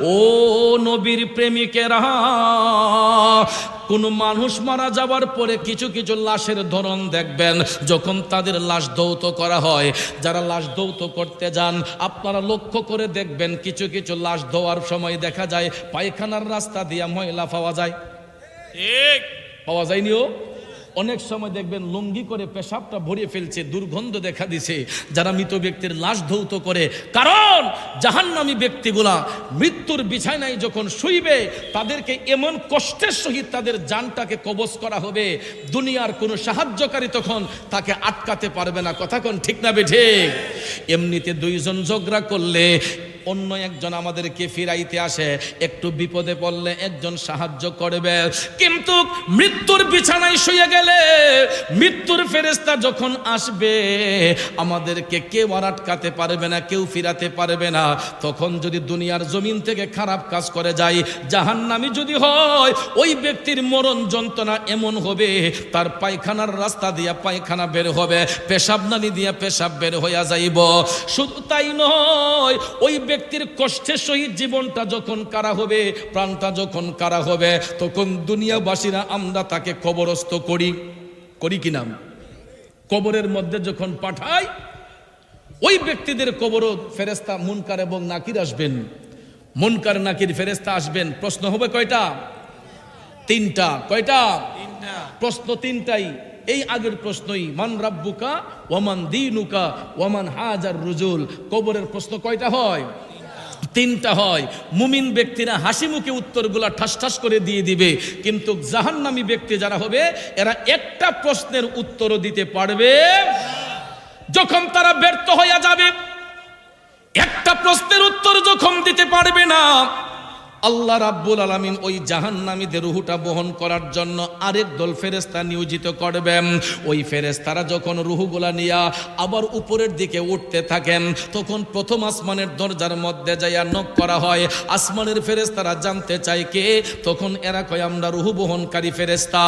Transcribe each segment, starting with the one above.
ও নবীর প্রেমিকেরা কোন মানুষ মারা যাওয়ার পরে কিছু কিছু লাশের ধরন দেখবেন যখন তাদের লাশ দৌত করা হয়। যারা লাশ দৌত করতে যান আপনারা লক্ষ্য করে দেখবেন কিছু কিছু লাশ ধোয়ার সময় দেখা যায় পায়খানার রাস্তা দিয়ে ময়লা পাওয়া যায়। ঠিক। পাওয়া যায়নিও অনেক সময় দেখবেন লুঙ্গি করে পেশাবটা ভরিয়ে ফেলছে, দুর্গন্ধ দেখা দিছে, যারা মৃত ব্যক্তির লাশ ধৌত করে। কারণ জাহান্নামী ব্যক্তিগুলা মৃত্যুর বিছানায় যখন শুইবে, তাদেরকে এমন কষ্টের সহিত তাদের জানটাকে কবজ করা হবে। দুনিয়ার কোনো সাহায্যকারী তখন তাকে আটকাতে পারবে না। কথা কোন ঠিক না বেঠে এমনিতে দুইজন ঝগড়া করলে অন্য একজন আমাদেরকে ফিরাইতে আসে, একটু বিপদে পড়লে একজন সাহায্য করবে। কিন্তু মৃত্যুর বিছানায় শুয়ে গেলে মৃত্যুর ফেরেস্তা যখন আসবে, আমাদেরকে কেউ আর আটকাতে পারবে না, কেউ ফিরাতে পারবে না। তখন যদি দুনিয়ার জমিন থেকে খারাপ কাজ করে যায়, জাহান্নামি যদি হয়, ওই ব্যক্তির মরণ যন্ত্রণা এমন হবে, তার পায়খানার রাস্তা দিয়া পায়খানা বের হবে, পেশাব নালি দিয়া পেশাব বের হইয়া যাইব। শুধু তাই নয়, ওই ব্যক্তির কষ্টের সহিত জীবনটা যখন কারা হবে প্রাণটা যখন কারা হবে তখন দুনিয়াবাসীরা আমরা তাকে কবরস্থ করি। করি কি নাম কবরের মধ্যে যখন পাঠাই ওই ব্যক্তিদের কবরও ফেরেস্তা মুনকার এবং নাকির আসবেন। মুনকার নাকির ফেরেস্তা আসবেন। প্রশ্ন হবে কয়টা? তিনটা। কয়টা? তিনটা। প্রশ্ন তিনটাই। এই আগের প্রশ্নই, মান রাব্বুকা ওমান দিনুকা ওমান হাজার রুজুল। কবরের প্রশ্ন কয়টা হয়? তিনটা হয়। মুমিন ব্যক্তিরা হাসি মুখে উত্তরগুলা ঠাস ঠাস করে দিয়ে দিবে। কিন্তু জাহান্নামী ব্যক্তি যারা হবে, এরা একটা প্রশ্নের উত্তরও দিতে পারবে। যখন তারা ব্যর্থ হইয়া যাবে, একটা প্রশ্নের উত্তর যখন দিতে পারবে না আল্লাহ রাব্বুল আলামিন ওই জাহান্নামীদের রুহুটা বহন করার জন্য আরেক দল ফেরেস্তা নিয়োজিত করবেন। ওই ফেরেস্তারা যখন রুহুগুলা নিয়া আবার উপরের দিকে উঠতে থাকেন, তখন প্রথম আসমানের দরজার মধ্যে যাইয়া নক করা হয়। আসমানের ফেরেস্তারা জানতে চায় কে? তখন এরা কয়, আমরা রুহু বহনকারী ফেরেস্তা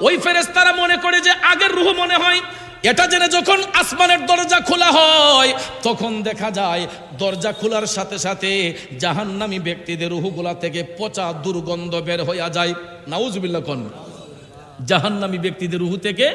ওই ফেরেস্তারা মনে করে যে আগের রুহু মনে হয় এটা জেনে যখন আসমানের দরজা খোলা হয়, তখন দেখা যায় দরজা খোলার সাথে সাথে জাহান্নামী ব্যক্তিদের রুহুগুলা থেকে পচা দুর্গন্ধ বের হইয়া যায়। নাউজবিল্লা কন। জাহান্নামী ব্যক্তিদের রুহু থেকে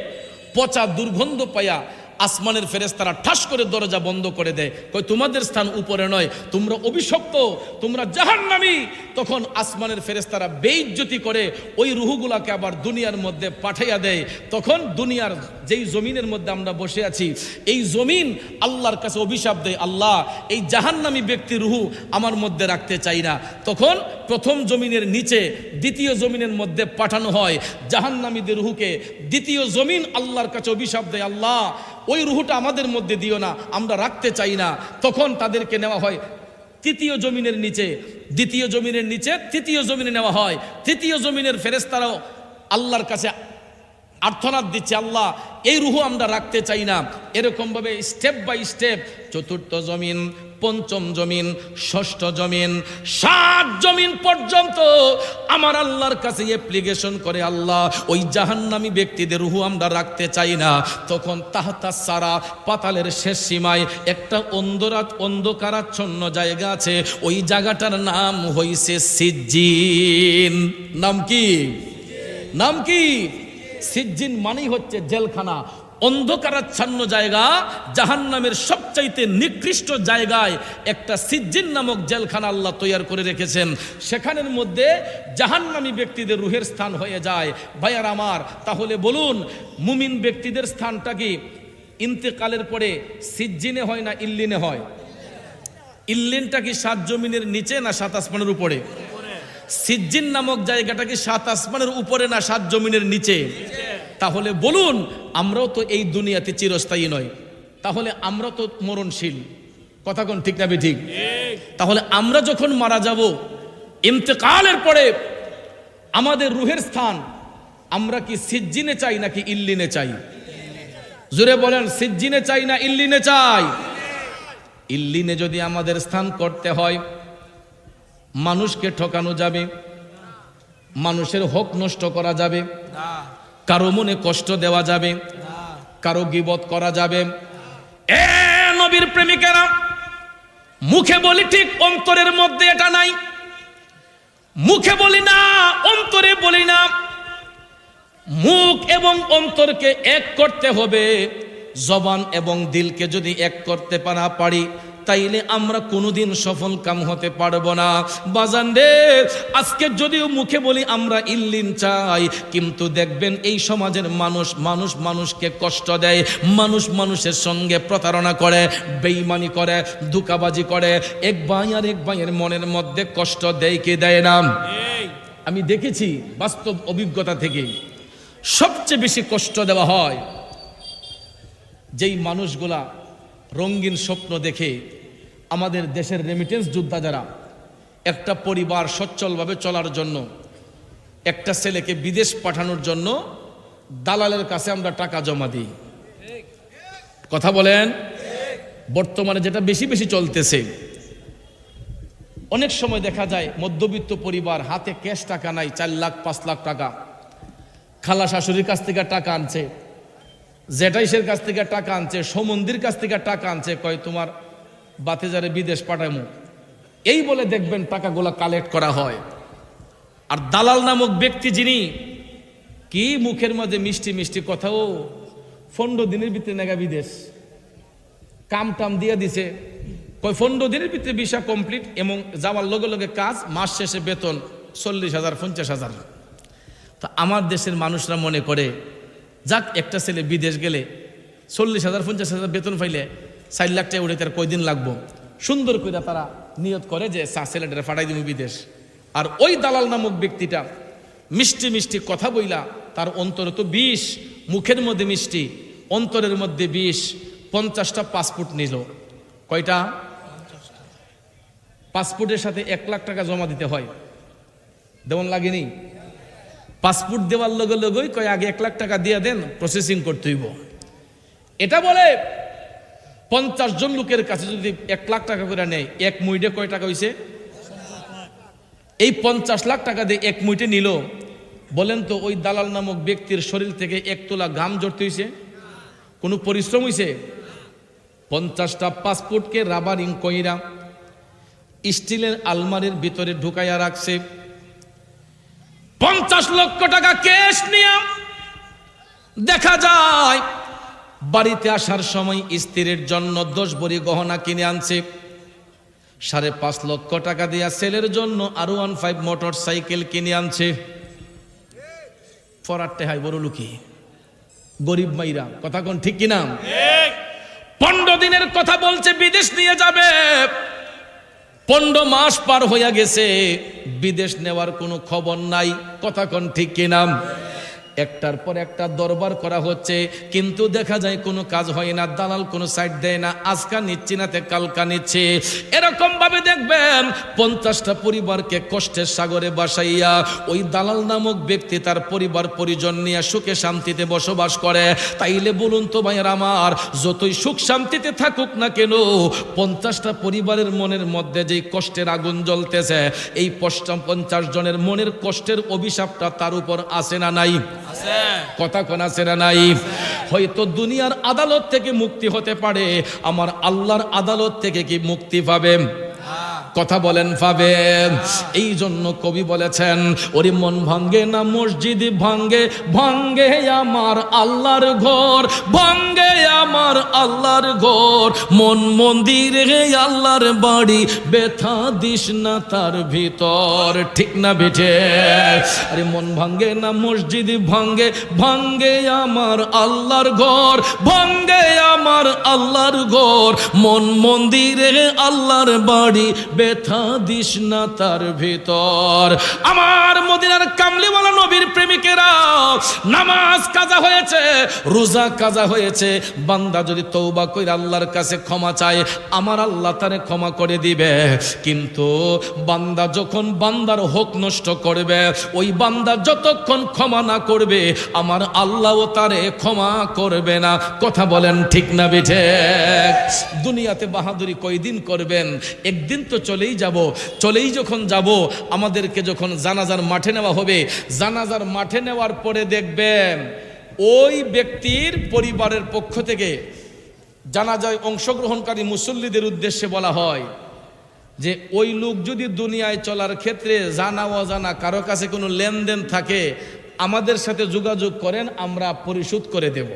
পচা দুর্গন্ধ পাইয়া আসমানের ফেরেস তারা ঠাস করে দরজা বন্ধ করে দেয়। কই তোমাদের স্থান উপরে নয়, তোমরা অভিশপ্ত, তোমরা জাহান্নামী। তখন আসমানের ফেরেস তারা বেইজ্জতি করে ওই রুহুগুলাকে আবার দুনিয়ার মধ্যে পাঠাইয়া দেয়। তখন দুনিয়ার যেই জমিনের মধ্যে আমরা বসে আছি, এই জমিন আল্লাহর কাছে অভিশাপ দেয়, আল্লাহ, এই জাহান্নামী ব্যক্তি রুহু আমার মধ্যে রাখতে চাই না। তখন প্রথম জমিনের নিচে দ্বিতীয় জমিনের মধ্যে পাঠানো হয়। জাহান্নামীদের রুহুকে দ্বিতীয় জমিন আল্লাহর কাছে অভিশাপ দেয়, আল্লাহ, ওই রুহুটা আমাদের মধ্যে দিও না, আমরা রাখতে চাই না। তখন তাদেরকে নেওয়া হয় তৃতীয় জমিনের নিচে। দ্বিতীয় জমিনের নিচে তৃতীয় জমিনে নেওয়া হয়। তৃতীয় জমিনের ফেরেস্তারাও আল্লাহর কাছে আর্থনাদ দিচ্ছে, আল্লাহ, এই রুহু আমরা রাখতে চাই না। এরকমভাবে স্টেপ বাই স্টেপ চতুর্থ জমিন পঞ্চম জমিন, ষষ্ঠ জমিন, সাত জমিন পর্যন্ত আমার আল্লাহর কাছে অ্যাপ্লিকেশন করে আল্লাহ, ওই জাহান্নামী ব্যক্তিদের রুহু আমরা রাখতে চাই না। তখন তাহতা সারা পাতালের শেষ সীমায় একটা অন্ধরাত অন্ধকারাচ্ছন্ন জায়গা আছে। ওই জায়গাটার নাম হইছে সিজ্জিন। নাম কি? নাম কি? সিজ্জিন মানেই হচ্ছে জেলখানা। অন্ধকারাচ্ছন্ন জায়গা, জাহান্নামের সবচাইতে নিকৃষ্ট জায়গায় একটা সিজ্জিন নামক জেলখানা আল্লাহ তৈয়ার করে রেখেছেন। সেখানের মধ্যে জাহান্নামী ব্যক্তিদের রুহের স্থান হয়ে যায়। ভাইয়ার আমার, তাহলে বলুন, মুমিন ব্যক্তিদের স্থানটা কি? ইন্তেকালের পরে সিজ্জিনে হয় না ইল্লিনে হয়? ইল্লিনটা কি সাত জমিনের নিচে না সাত আসমানের উপরে? সিজ্জিন নামক জায়গাটা কি সাত আসমানের উপরে না সাত জমিনের নিচে? তাহলে বলুন, আমরাও তো এই দুনিয়াতে চিরস্থায়ী নয় তাহলে আমরা তো মরণশীল। কথা কোন ঠিক না ঠিক? তাহলে আমরা যখন মারা যাব, ইন্তেকালের পরে আমাদের রুহের স্থান, আমরা কি সিজ্জিনে চাই নাকি ইল্লিনে চাই? জোরে বলেন, সিজ্জিনে চাই না ইল্লিনে চাই? ইল্লিনে যদি আমাদের স্থান করতে হয়, মানুষকে ঠকানো যাবে, মানুষের হক নষ্ট করা যাবে কারও মনে কষ্ট দেওয়া যাবে, কারও গিবত করা যাবে। এ নবীর প্রেমিকেরা, মুখে বলি ঠিক অন্তরের মধ্যে এটা নাই। মুখে বলি না, অন্তরে বলি না। মুখ এবং অন্তরকে এক করতে হবে, জবান এবং দিলকে যদি এক করতে পারা পারি তাইলে আমরা কোনোদিন সফল কাম হতে পারব না। বাজান রে আজকে যদিও মুখে বলি আমরা ইল্লিন চাই কিন্তু দেখবেন এই সমাজের মানুষ মানুষ মানুষকে কষ্ট দেয় মানুষ মানুষের সঙ্গে প্রতারণা করে বেইমানি করে ধোকাবাজি করে এক ভাই আর এক ভাইয়ের মনের মধ্যে কষ্ট দেয় কে দেয় না? আমি দেখেছি বাস্তব অভিজ্ঞতা থেকে সবচেয়ে বেশি কষ্ট দেওয়া হয় যেই মানুষগুলা রঙিন স্বপ্ন দেখে আমাদের দেশের রেমিটেন্স যোদ্ধা যারা, একটা পরিবার সচ্ছলভাবে চলার জন্য, একটা ছেলেকে বিদেশ পাঠানোর জন্য দালালের কাছে আমরা টাকা জমা দিই। কথা বলেন? বর্তমানে যেটা বেশি বেশি চলতেছে, অনেক সময় দেখা যায় মধ্যবিত্ত পরিবার হাতে ক্যাশ টাকা নাই, চার লাখ, পাঁচ লাখ টাকা। খালা শাশুড়ির কাছ থেকে টাকা আনছে জেটাইশের কাছ থেকে টাকা আনছে, সমন্দির কাছ থেকে টাকা আনছে, কয় তোমার বাতেজারে বিদেশ পাঠামু। এই বলে দেখবেন টাকাগুলো কালেক্ট করা হয়। আর দালাল নামক ব্যক্তি যিনি, কি মুখের মাঝে মিষ্টি মিষ্টি কথাও পনেরো দিনের ভিতরে নেগা বিদেশ। কাম টাম দিয়ে দিছে। কয় পনেরো দিনের ভিতরে ভিসা কমপ্লিট এবং যাওয়ার লগে লগে কাজ, মাস শেষে বেতন চল্লিশ হাজার, পঞ্চাশ হাজার। তা আমার দেশের মানুষরা মনে করে, যাক একটা ছেলে বিদেশ গেলে চল্লিশ হাজার, পঞ্চাশ হাজার বেতন পাইলে চার লাখ টাকা উঠে তার কয়দিন লাগবো? সুন্দর করে তারা নিয়ত করে যে চা ছেলেটা ফাটাই দিব বিদেশ। আর ওই দালাল নামক ব্যক্তিটা মিষ্টি মিষ্টি কথা বইলা তার অন্তরে তো বিষ, মুখের মধ্যে মিষ্টি, অন্তরের মধ্যে বিষ, পঞ্চাশটা পাসপোর্ট নিল। কয়টা? পাসপোর্টের সাথে এক লাখ টাকা জমা দিতে হয়। দেমন লাগেনি? পাসপোর্ট দেওয়ার লগে লগেই কয়, আগে এক লাখ টাকা দিয়ে দেন প্রসেসিং করতে হইব। এটা বলে পঞ্চাশ জন লোকের কাছে যদি এক লাখ টাকা করে নেয়, এক মুইটে কয় টাকা হইছে? এই পঞ্চাশ লাখ টাকা দিয়ে এক মুইটে নিল। বলেন তো, ওই দালাল নামক ব্যক্তির শরীর থেকে এক তোলা ঘাম জড়তে হইছে? কোনো পরিশ্রম হইছে? পঞ্চাশটা পাসপোর্টকে রাবারিং কইরা স্টিলের আলমারির ভিতরে ঢুকাইয়া রাখছে। পঞ্চাশ লক্ষ টাকা ক্যাশ নিয়ে দেখা যায় বাড়িতে আসার সময় স্ত্রীর জন্য দশ বড়ি গহনা কিনে আনছে। সাড়ে পাঁচ লক্ষ টাকা দিয়া ছেলের জন্য আর ওয়ান ফাইভ মোটর সাইকেল কিনে আনছে। ফরাটে হাই বড় লুকি। গরিব মাইরা কথা কোন ঠিক কিনা? পনেরো দিনের কথা বলছে বিদেশ নিয়ে যাবে। পনেরো মাস পার হইয়া গেছে বিদেশ নেওয়ার কোনো খবর নাই কথা কোন ঠিক কিনা? একটার পর একটা দরবার করা হচ্ছে, কিন্তু দেখা যায় কোনো কাজ হয় না, দালাল কোনো সাইড দেয় না, আজকা নিচ্ছি না তে কালকা নিচ্ছে। এরকম ভাবে দেখবেন পঞ্চাশটা পরিবারকে কষ্টের সাগরে বাসাইয়া ওই দালাল নামক ব্যক্তি তার পরিবার পরিজন নিয়ে সুখে শান্তিতে বসবাস করে। তাইলে বলুন তো ভাইয়ের আমার, যতই সুখ শান্তিতে থাকুক না কেন, পঞ্চাশটা পরিবারের মনের মধ্যে যেই কষ্টের আগুন জ্বলতেছে, এই পঞ্চাশ জনের মনের কষ্টের অভিশাপটা তার উপর আসে না নাই? কথা কোন আছে না নাই। হয়তো দুনিয়ার আদালত থেকে মুক্তি হতে পারে, আমার আল্লাহর আদালত থেকে কি মুক্তি পাবে? কথা বলেন, পাবে। এই জন্য কবি বলেছেন, ওরে মন ভাঙ্গে না, মসজিদ ভাঙ্গে ভাঙ্গে আমার আল্লাহর ঘর, ভাঙ্গে আমার আল্লাহর ঘর। মন মন্দির মন্দিরে আল্লাহর বাড়ি। বেথা দিস না তার ভিতর। ঠিক না বেঠে? আরে মন ভাঙ্গে না, মসজিদ ভাঙ্গে। ভাঙ্গে আমার আল্লাহর ঘর। ভাঙ্গে আমার আল্লাহর ঘর। মন মন্দিরে আল্লাহর বাড়ি। বেথা দিস না তার ভিতর। আমার মদিনার কামলিওয়ালা নবীর প্রেমিকেরা নামাজ কাজা হয়েছে, রোজা কাজা হয়েছে বান্দা যদি তৌবা কইরা আল্লাহর কাছে ক্ষমা চায়, আমার আল্লাহ তারে ক্ষমা করে দিবে। কিন্তু বান্দা যখন বান্দার হক নষ্ট করবে, ওই বান্দা যতক্ষণ ক্ষমা না করবে, আমার আল্লাহও তারে ক্ষমা করবে না। কথা বলেন ঠিক না বেঠে? দুনিয়াতে বাহাদুরি কয়দিন করবেন? একদিন তো চলেই যাব। চলেই যখন যাব, আমাদেরকে যখন জানাজার মাঠে নেওয়া হবে, জানাজার মাঠে নেওয়ার পরে দেখবেন ওই ব্যক্তির পরিবারের পক্ষ থেকে জানাজায় অংশগ্রহণকারী মুসল্লিদের উদ্দেশ্যে বলা হয় যে ওই লোক যদি দুনিয়ায় চলার ক্ষেত্রে জানা অজানা কারও কাছে কোনো লেনদেন থাকে, আমাদের সাথে যোগাযোগ করেন, আমরা পরিশোধ করে দেব।